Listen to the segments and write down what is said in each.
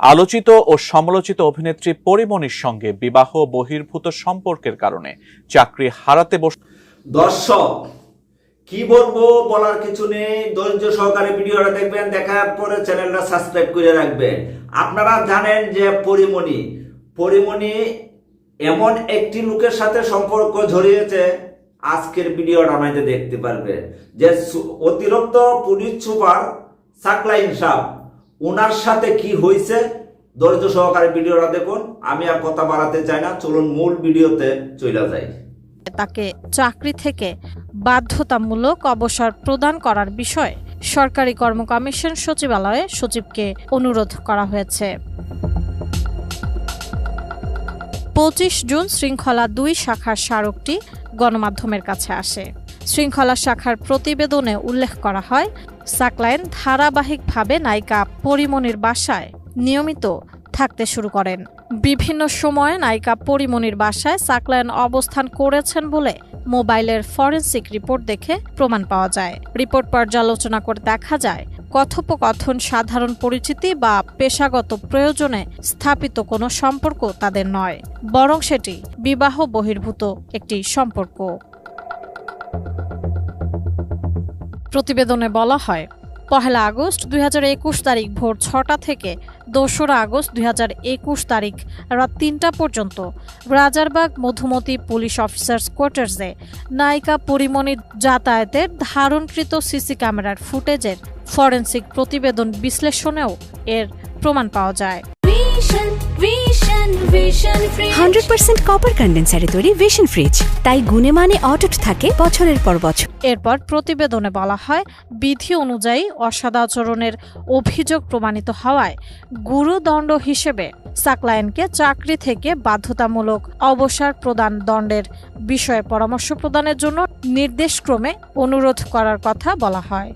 আলোচিত ও সমালোচিত অভিনেত্রী পরিমণির সঙ্গে বিবাহ বহির্ভূত সম্পর্কের কারণে চাকরি হারাতে বস দর্শক, কি বলব বলার কিছু নেই। ধৈর্য সহকারে ভিডিওটা দেখবেন, দেখার পরে চ্যানেলটা সাবস্ক্রাইব করে রাখবেন। আপনারা জানেন যে পরিমণি পরিমণি এমন একটি লোকের সাথে সম্পর্ক জড়িয়েছে, আজকের ভিডিওটা আমাদের দেখতে পারবে। যে অতিরিক্ত পুলিশ সুপার সাকলাইন সাহ ওনার সাথে কি হয়েছে? ধৈর্য সহকারে ভিডিওটা দেখুন। আমি আর কথা বাড়াতে চাই না। চলুন মূল ভিডিওতে চলে যাই। তাকে চাকরি থেকে বাধ্যতামূলক অবসর প্রদান করার বিষয়ে সরকারি কর্ম কমিশন সচিবালয়ে সচিবকে অনুরোধ করা হয়েছে। পঁচিশ জুন শৃঙ্খলা দুই শাখার স্মারকটি গণমাধ্যমের কাছে আসে। শৃঙ্খলা শাখার প্রতিবেদনে উল্লেখ করা হয়, সাকলাইন ধারাবাহিকভাবে নায়িকা পরিমণির বাসায় নিয়মিত থাকতে শুরু করেন। বিভিন্ন সময়ে নায়িকা পরিমণির বাসায় সাকলায়ন অবস্থান করেছেন বলে মোবাইলের ফরেন্সিক রিপোর্ট দেখে প্রমাণ পাওয়া যায়। রিপোর্ট পর্যালোচনা করে দেখা যায়, কথোপকথন, সাধারণ পরিচিতি বা পেশাগত প্রয়োজনে স্থাপিত কোনো সম্পর্ক তাদের নয়, বরং সেটি বিবাহ বহির্ভূত একটি সম্পর্ক। প্রতিবেদনে বলা হয়, পহেলা আগস্ট দুই হাজার একুশ তারিখ ভোর ছটা থেকে দোসরা আগস্ট দুই হাজার একুশ তারিখ রাত তিনটা পর্যন্ত রাজারবাগ মধুমতি পুলিশ অফিসার্স কোয়ার্টার্সে নায়িকা পরিমণির যাতায়াতের ধারণকৃত সিসি ক্যামেরার ফুটেজের ফরেন্সিক প্রতিবেদন বিশ্লেষণেও এর প্রমাণ পাওয়া যায়। হান্ড্রেড পার্সেন্ট কপার কন্ডেন্সারে তৈরি ভিশন ফ্রিজ তাই গুণে মানে অটুট থাকে বছরের পর বছর। এরপর প্রতিবেদনে বলা হয় বিধি অনুযায়ী অসদাচরণের অভিযোগ প্রমাণিত হওয়ায় গুরুদণ্ড হিসেবে সাকলায়েনকে চাকরি থেকে বাধ্যতামূলক অবসর প্রদান দণ্ডের বিষয়ে পরামর্শ প্রদানের জন্য নির্দেশক্রমে অনুরোধ করার কথা বলা হয়।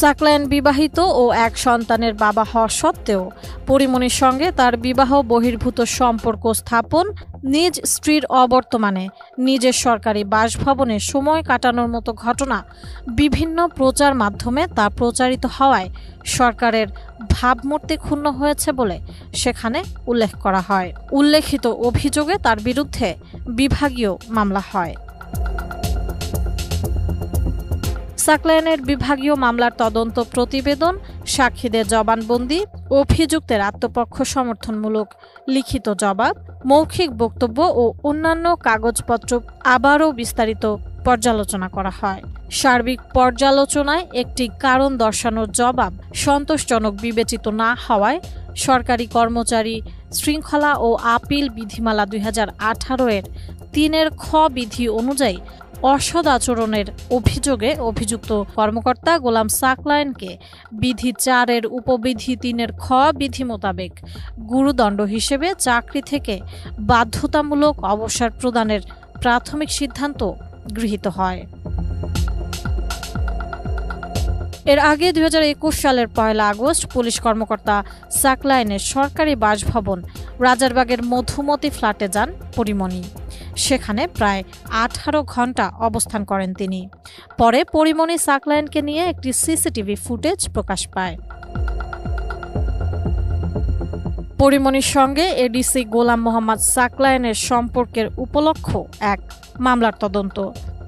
সাকলায়ন বিবাহিত ও এক সন্তানের বাবা হওয়া সত্ত্বেও পরিমণির সঙ্গে তার বিবাহ বহির্ভূত সম্পর্ক স্থাপন নিজ স্ত্রীর অবর্তমানে নিজের সরকারি বাসভবনে সময় কাটানোর মতো ঘটনা বিভিন্ন প্রচার মাধ্যমে তা প্রচারিত হওয়ায় সরকারের ভাবমূর্তি ক্ষুণ্ণ হয়েছে বলে সেখানে উল্লেখ করা হয়। উল্লেখিত অভিযোগে তার বিরুদ্ধে বিভাগীয় মামলা হয়। সাকলায়নের বিভাগীয় মামলার তদন্ত প্রতিবেদন, সাক্ষীদের জবানবন্দি, অভিযুক্তের আত্মপক্ষ সমর্থনমূলক লিখিত জবাব, মৌখিক বক্তব্য ও অন্যান্য কাগজপত্র আবারও বিস্তারিত পর্যালোচনা করা হয়। সার্বিক পর্যালোচনায় একটি কারণ দর্শানোর জবাব সন্তোষজনক বিবেচিত না হওয়ায় সরকারি কর্মচারী শৃঙ্খলা ও আপিল বিধিমালা দুই হাজার আঠারো এর তিনের খ বিধি অনুযায়ী অসদ আচরণের অভিযোগে অভিযুক্ত কর্মকর্তা গোলাম সাকলায়নকে বিধি চারের উপবিধি তিনের খ বিধি মোতাবেক গুরুদণ্ড হিসেবে চাকরি থেকে বাধ্যতামূলক অবসর প্রদানের প্রাথমিক সিদ্ধান্ত গৃহীত হয়। এর আগে দুই হাজার একুশ সালের পয়লা আগস্ট পুলিশ কর্মকর্তা সাকলাইনের সরকারি বাসভবন রাজারবাগের মধুমতি ফ্ল্যাটে যান পরিমণি। সেখানে প্রায় আঠারো ঘণ্টা অবস্থান করেন তিনি। পরে পরিমণি সাকলাইনকে নিয়ে একটি সিসিটিভি ফুটেজ প্রকাশ পায়। পরিমণির সঙ্গে এডিসি গোলাম মোহাম্মদ সাকলায়নের সম্পর্কের উপলক্ষ এক মামলার তদন্ত।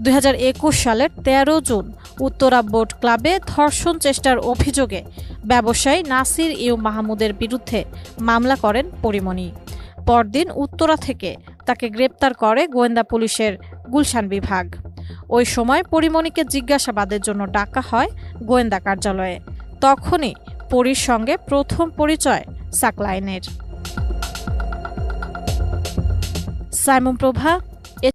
দুই হাজার একুশ সালের তেরো জুন উত্তরা বোট ক্লাবে ধর্ষণ চেষ্টার অভিযোগে ব্যবসায়ী নাসির ইউ মাহমুদের বিরুদ্ধে মামলা করেন পরিমণি। পরদিন উত্তরা থেকে তাকে গ্রেপ্তার করে গোয়েন্দা পুলিশের গুলশান বিভাগ। ওই সময় পরিমণিকে জিজ্ঞাসাবাদের জন্য ডাকা হয় গোয়েন্দা কার্যালয়ে। তখনই পরীর সঙ্গে প্রথম পরিচয় সাকলাইনের। সাইমন প্রভা